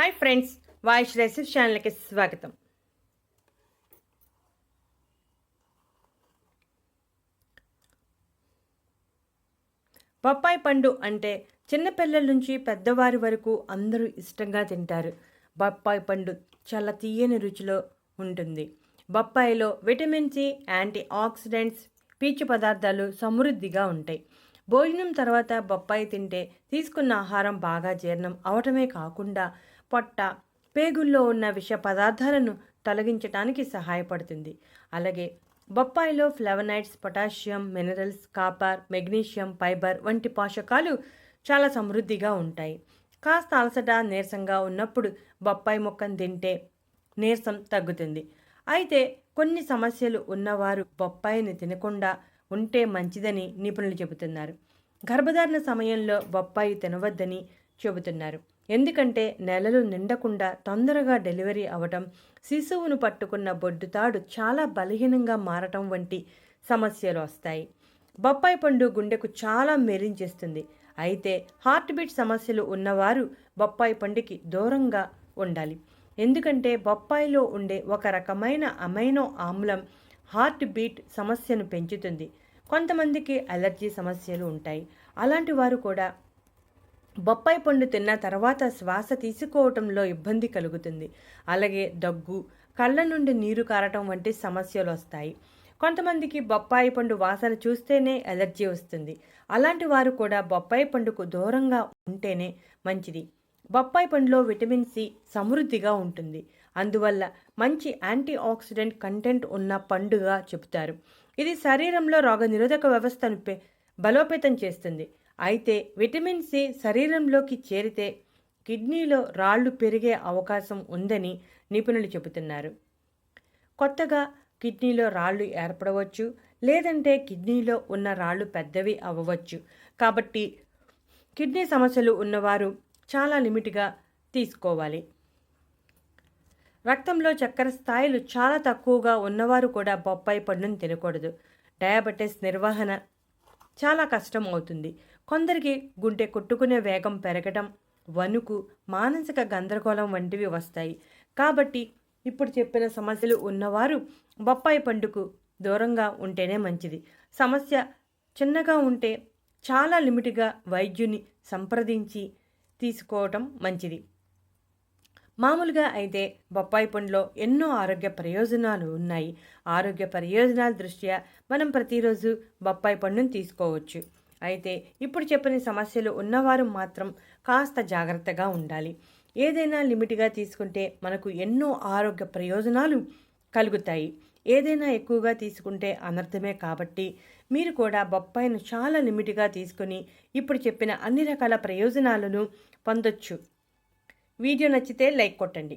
Hi friends voice రెసిప్ ఛానల్కి స్వాగతం. బొప్పాయి పండు అంటే చిన్నపిల్లల నుంచి పెద్దవారి వరకు అందరూ ఇష్టంగా తింటారు. బొప్పాయి పండు చాలా తీయని రుచిలో ఉంటుంది. బొప్పాయిలో విటమిన్ సి యాంటీ ఆక్సిడెంట్స్ పీచు పదార్థాలు సమృద్ధిగా ఉంటాయి. భోజనం తర్వాత బొప్పాయి తింటే తీసుకున్న ఆహారం బాగా జీర్ణం అవటమే కాకుండా పొట్ట పేగుల్లో ఉన్న విష పదార్థాలను తొలగించడానికి సహాయపడుతుంది. అలాగే బొప్పాయిలో flavonoids potassium minerals copper magnesium fibre వంటి పోషకాలు చాలా సమృద్ధిగా ఉంటాయి. కాస్త అలసట నీరసంగా ఉన్నప్పుడు బొప్పాయి మొక్కను తింటే నీరసం తగ్గుతుంది. అయితే కొన్ని సమస్యలు ఉన్నవారు బొప్పాయిని తినకుండా ఉంటే మంచిదని నిపుణులు చెబుతున్నారు. గర్భధారణ సమయంలో బొప్పాయి తినవద్దని చెబుతున్నారు. ఎందుకంటే నెలలు నిండకుండా తొందరగా డెలివరీ అవటం శిశువును పట్టుకున్న బొడ్డుతాడు చాలా బలహీనంగా మారటం వంటి సమస్యలు వస్తాయి. బొప్పాయి పండు గుండెకు చాలా మెరించేస్తుంది అయితే హార్ట్ బీట్ సమస్యలు ఉన్నవారు బొప్పాయి పండుకి దూరంగా ఉండాలి. ఎందుకంటే బొప్పాయిలో ఉండే ఒక రకమైన అమైనో ఆమ్లం హార్ట్ బీట్ సమస్యను పెంచుతుంది. కొంతమందికి అలర్జీ సమస్యలు ఉంటాయి. అలాంటి వారు కూడా బొప్పాయి పండు తిన్న తర్వాత శ్వాస తీసుకోవటంలో ఇబ్బంది కలుగుతుంది. అలాగే దగ్గు కళ్ళ నుండి నీరు కారటం వంటి సమస్యలు వస్తాయి. కొంతమందికి బొప్పాయి పండు వాసన చూస్తేనే ఎలర్జీ వస్తుంది. అలాంటి వారు కూడా బొప్పాయి పండుకు దూరంగా ఉంటేనే మంచిది. బొప్పాయి పండులో విటమిన్ సి సమృద్ధిగా ఉంటుంది. అందువల్ల మంచి యాంటీ ఆక్సిడెంట్ కంటెంట్ ఉన్న పండుగా చెబుతారు. ఇది శరీరంలో రోగనిరోధక వ్యవస్థను బలోపేతం చేస్తుంది. అయితే విటమిన్ సి శరీరంలోకి చేరితే కిడ్నీలో రాళ్ళు పెరిగే అవకాశం ఉందని నిపుణులు చెబుతున్నారు. కొత్తగా కిడ్నీలో రాళ్ళు ఏర్పడవచ్చు లేదంటే కిడ్నీలో ఉన్న రాళ్ళు పెద్దవి అవ్వవచ్చు కాబట్టి కిడ్నీ సమస్యలు ఉన్నవారు చాలా లిమిట్గా తీసుకోవాలి. రక్తంలో చక్కెర స్థాయిలు చాలా తక్కువగా ఉన్నవారు కూడా బొప్పాయి పండును తినకూడదు. డయాబెటీస్ నిర్వహణ చాలా కష్టం అవుతుంది కొందరికి గుండె కొట్టుకునే వేగం పెరగడం వణుకు మానసిక గందరగోళం వంటివి వస్తాయి. కాబట్టి ఇప్పుడు చెప్పిన సమస్యలు ఉన్నవారు బొప్పాయి పండుకు దూరంగా ఉంటేనే మంచిది. సమస్య చిన్నగా ఉంటే చాలా లిమిట్గా వైద్యుని సంప్రదించి తీసుకోవటం మంచిది. మామూలుగా అయితే బొప్పాయి పండులో ఎన్నో ఆరోగ్య ప్రయోజనాలు ఉన్నాయి. ఆరోగ్య ప్రయోజనాల దృష్ట్యా మనం ప్రతిరోజు బొప్పాయి పండును తీసుకోవచ్చు. అయితే ఇప్పుడు చెప్పిన సమస్యలు ఉన్నవారు మాత్రం కాస్త జాగ్రత్తగా ఉండాలి. ఏదైనా లిమిట్గా తీసుకుంటే మనకు ఎన్నో ఆరోగ్య ప్రయోజనాలు కలుగుతాయి. ఏదైనా ఎక్కువగా తీసుకుంటే అనర్థమే కాబట్టి మీరు కూడా బొప్పాయిను చాలా లిమిట్గా తీసుకుని ఇప్పుడు చెప్పిన అన్ని రకాల ప్రయోజనాలను పొందొచ్చు. వీడియో నచ్చితే లైక్ కొట్టండి.